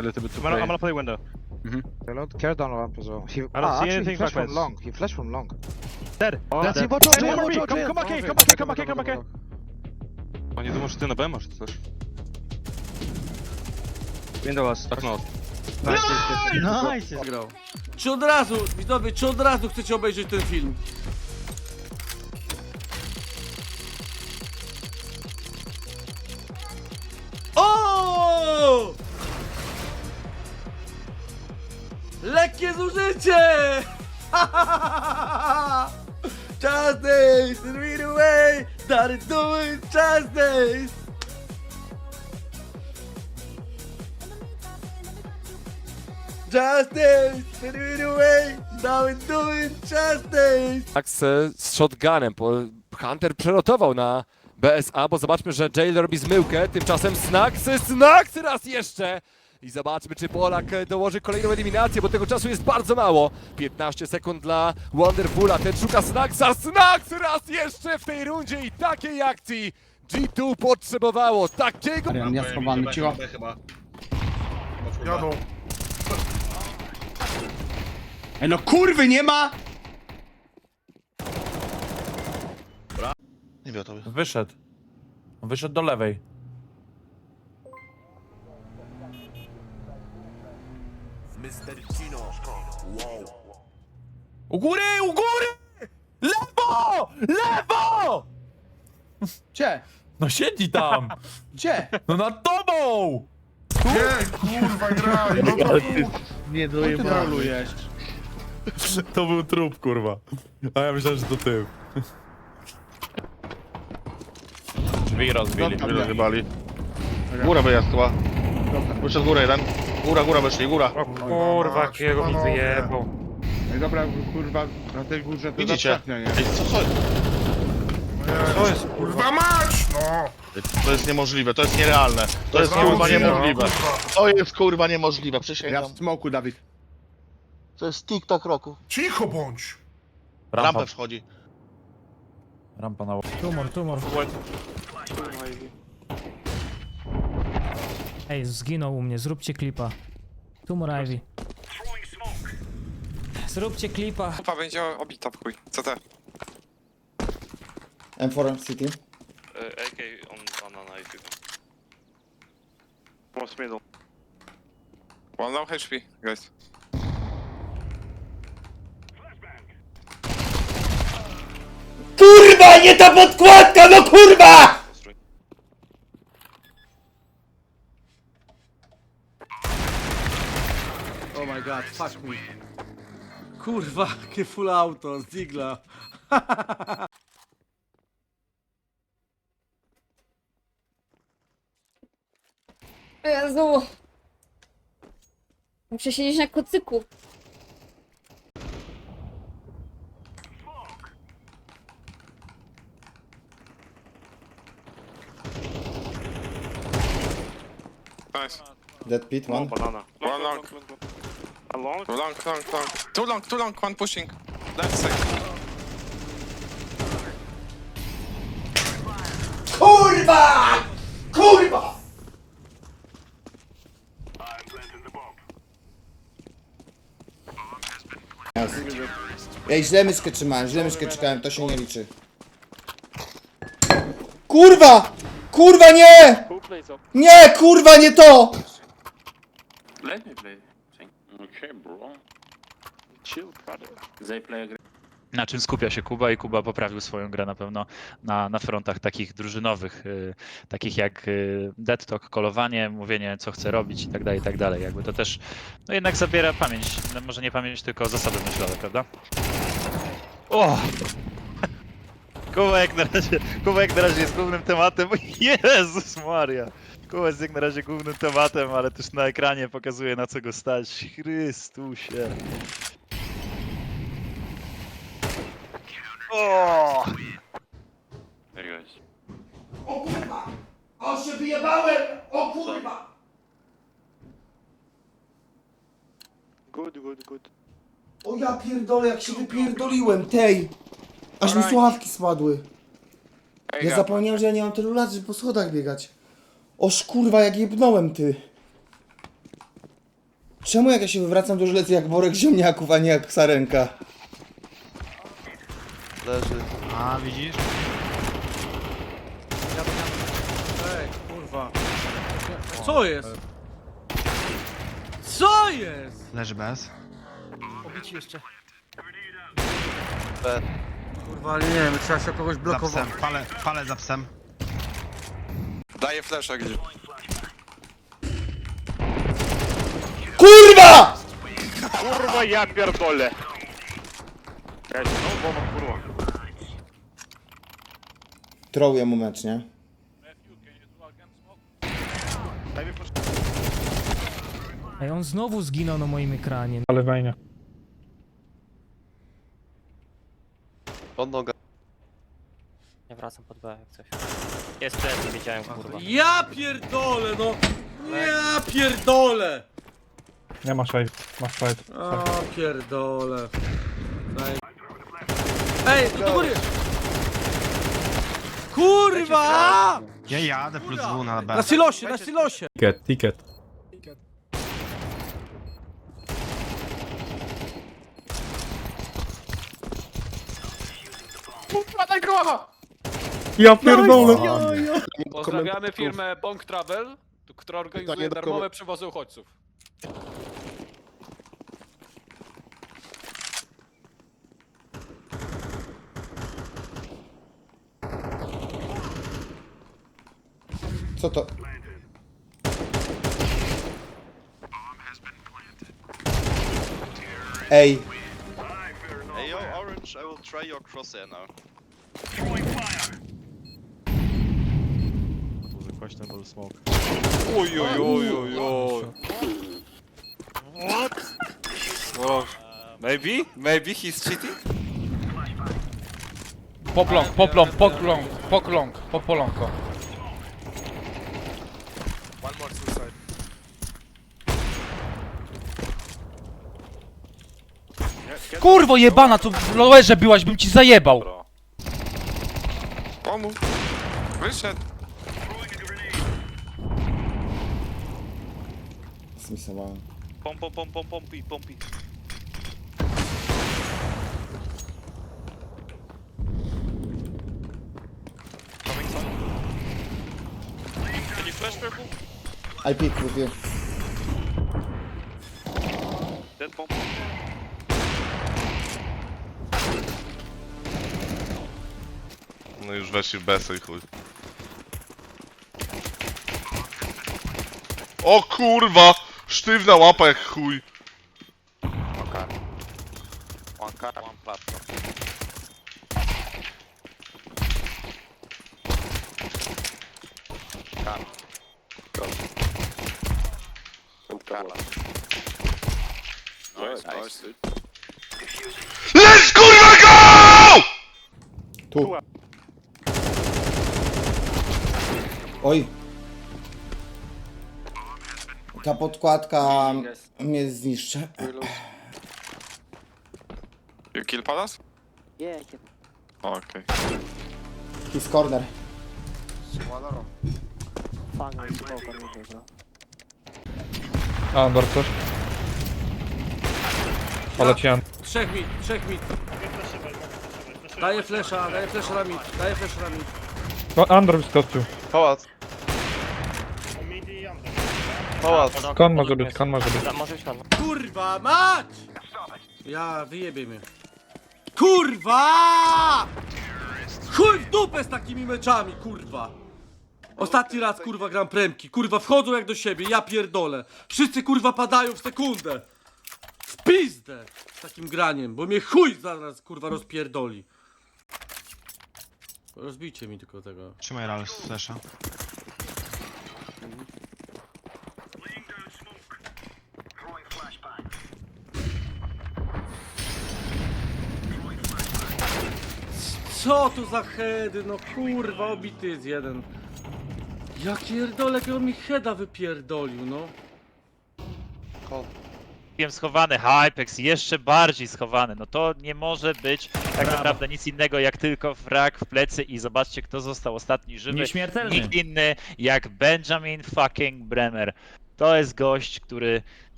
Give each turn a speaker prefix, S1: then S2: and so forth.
S1: A little bit to
S2: I'm gonna,
S1: play.
S2: I'm gonna play window.
S3: Reload. Care down ramp as well. He,
S2: don't
S3: ah,
S2: see
S3: actually,
S2: anything
S3: he flashed
S2: back
S3: from
S2: mid.
S3: long. He flashed from long.
S2: Dead.
S3: Oh,
S2: Dead.
S3: that's it. Watch out,
S2: Hey,
S3: watch out,
S2: Henry,
S3: watch out,
S2: come-
S3: Jay.
S2: come back in, come back in, come back in, come back in.
S1: Oni думают, что ты на Б можешь, слышь?
S2: Window was.
S1: Окно.
S2: Nice, nice, grał.
S4: Czy od razu, widzowie, czy od razu chcecie obejrzeć ten film? Zużycie! Just days, read away, it doing just days. Just days, read away, now doing just days.
S5: Tak z, z shotgunem, bo Hunter przerotował na BSA, bo zobaczmy, że Jail robi zmyłkę, tymczasem Snacksy, Snacksy raz jeszcze! I zobaczmy, czy Polak e, dołoży kolejną eliminację, bo tego czasu jest bardzo mało. 15 sekund dla Wonderfula, ten szuka Snacksa, Snacks raz jeszcze w tej rundzie i takiej akcji G2 potrzebowało, takiego...
S6: Arian, ja schowany, cicho.
S7: Jadą.
S6: Ej, no kurwy nie ma!
S7: Nie wiem, to
S8: Wyszedł. On Wyszedł do lewej. U góry, u góry! Lewo! Lewo!
S6: Gdzie?
S8: No siedzi tam!
S6: Gdzie?
S8: No nad tobą!
S7: Nie, kurwa, graj, no to
S2: Nie
S6: ty trolujesz?
S8: To był trup, kurwa. A ja myślałem, że to ty. Drzwi rozbili.
S6: Dobra.
S7: rozjebali. Góra wyjazdła. Wyszedł górę jeden. Góra, góra wyszli, góra.
S2: Kurwa, jakiego mi wyjebał.
S6: Ej, dobra, kurwa, na tej górze to
S7: Widzicie?
S6: zaprzecznia, nie?
S7: Ej, co, co?
S2: Co jest?
S7: Kurwa mać, no! To jest niemożliwe, to jest nierealne. To jest kurwa niemożliwe. To jest kurwa niemożliwe,
S6: Ja
S7: przysięgam.
S6: w smoku, Dawid.
S7: To jest TikTok roku.
S9: Cicho bądź!
S8: Rampa,
S7: Rampę wchodzi.
S8: rampa na
S2: Tumor, tumor.
S10: Ej, zginął u mnie, zróbcie klipa. Tumor Ivy. Zróbcie klipa.
S9: Kupa będzie obita w chuj. Co te?
S6: M4 City.
S2: AK on banana if you Most middle.
S9: One low HP, guys.
S4: Kurwa, nie ta podkładka, no kurwa! Oh my god, fuck me. Kurwa, jakie full auto z Digla.
S11: Jezu. Muszę siedzieć na kocyku.
S9: Nice.
S6: Dead pit, one.
S2: Banana.
S9: One long.
S2: A long?
S9: Long, long, long. Too long, too long. One pushing. Left side.
S4: Kurwa! Kurwa!
S6: Ej, źle myszkę trzymałem, źle myszkę trzymałem, to się nie liczy. Kurwa! Kurwa nie! Nie, kurwa, nie to!
S9: Let me play. Okay, bro. Chill, brother. They play
S12: na czym skupia się Kuba i Kuba poprawił swoją grę na pewno na, na frontach takich drużynowych, y, takich jak y, dead talk, kolowanie, mówienie co chce robić i tak dalej, i tak dalej. Jakby to też no jednak zabiera pamięć, no może nie pamięć, tylko zasoby myślowe, prawda? O! Kuba jak na razie, Kuba jak na razie jest głównym tematem, Jezus Maria! Kuba jest jak na razie głównym tematem, ale też na ekranie pokazuje na co go stać. Chrystusie. O!
S4: O kurwa! O się wyjebałem! O kurwa!
S2: Good, good, good.
S4: O ja pierdolę, jak się wypierdoliłem, tej! Aż mi słuchawki spadły. Ja zapomniałem, że ja nie mam tylu lat, żeby po schodach biegać. Oż kurwa, jak jebnąłem ty.
S6: Czemu jak ja się wywracam, to już lecę jak worek ziemniaków, a nie jak sarenka?
S13: A, widzisz?
S4: Ej, kurwa. Co jest? Co jest?
S13: Leży bez.
S10: Obici jeszcze.
S4: Kurwa, ale nie wiem, trzeba się kogoś blokować.
S13: palę, palę za psem.
S4: Daję flasha gdzieś.
S6: KURWA!
S2: Kurwa, ja pierdolę. Ej, no, bomba, kurwa.
S6: Trołuję mu mecz, nie?
S10: Ej, on znowu zginął na moim ekranie.
S8: Ale wejnie.
S2: Ja wracam pod B, jak coś. Jest ten, nie wiedziałem, kurwa.
S4: Ja pierdolę, no! Ja pierdolę!
S8: Nie ma shade. Masz shade.
S4: O pierdolę. Daj. Ej, do, do góry! Kurwa!
S13: Ja jadę plus W na B.
S4: Na silosie, na silosie!
S8: Ticket, ticket. Ja pierdolę!
S5: Pozdrawiamy firmę Bong Travel, która organizuje darmowe przewozy uchodźców.
S6: Co to? Ej,
S2: Hey, yo, Orange, I will try your crosshair now.
S1: Oj, oj, oj, oj, oj. What? Oh, maybe? Maybe he's cheating?
S4: Poplong, poplong, poplong, poklong, popolonko.
S6: Kurwo jebana, tu w loerze byłaś, bym ci zajebał.
S4: Pomóż. Wyszedł.
S6: Zmisowałem.
S2: Pom, pom, pom, pom, pompi, pompi. Coming some. Can you flash purple?
S6: I pick with you.
S2: Dead bomb.
S7: No już weszli w besę i chuj. O kurwa! Sztywna łapa jak chuj.
S2: One car, one platform. Car. Go. Car. Nice, nice, dude.
S7: Let's kurwa go!
S6: Tu. Oj. Ta podkładka mnie zniszczy.
S4: You kill Palas? Yeah, Okay.
S6: His corner.
S8: Andor coś. Poleciałem.
S4: Trzech mit, trzech mit. Daję flesza, daję flesza na mit, daję flesza na mit.
S8: No, Andor wyskoczył.
S2: Pałac. Pałac.
S8: Kon może być, kon może być.
S2: Może być pan.
S4: Kurwa mać! Ja wyjebie mnie. Kurwa! Chuj w dupę z takimi meczami, kurwa! Ostatni raz kurwa gram premki, kurwa wchodzą jak do siebie, ja pierdolę. Wszyscy kurwa padają w sekundę. W pizdę z takim graniem, bo mnie chuj zaraz kurwa rozpierdoli. Rozbijcie mi tylko tego.
S13: Trzymaj ral z flesza.
S4: Co tu za heady, no kurwa, obity jest jeden. Ja pierdolę, jak on mi heada wypierdolił, no.
S12: Wiem schowany, Hypex jeszcze bardziej schowany. No to nie może być tak naprawdę nic innego jak tylko wrak w plecy i zobaczcie kto został ostatni żywy.
S10: Nieśmiertelny.
S12: Nikt inny jak Benjamin fucking Bremer. To jest gość, który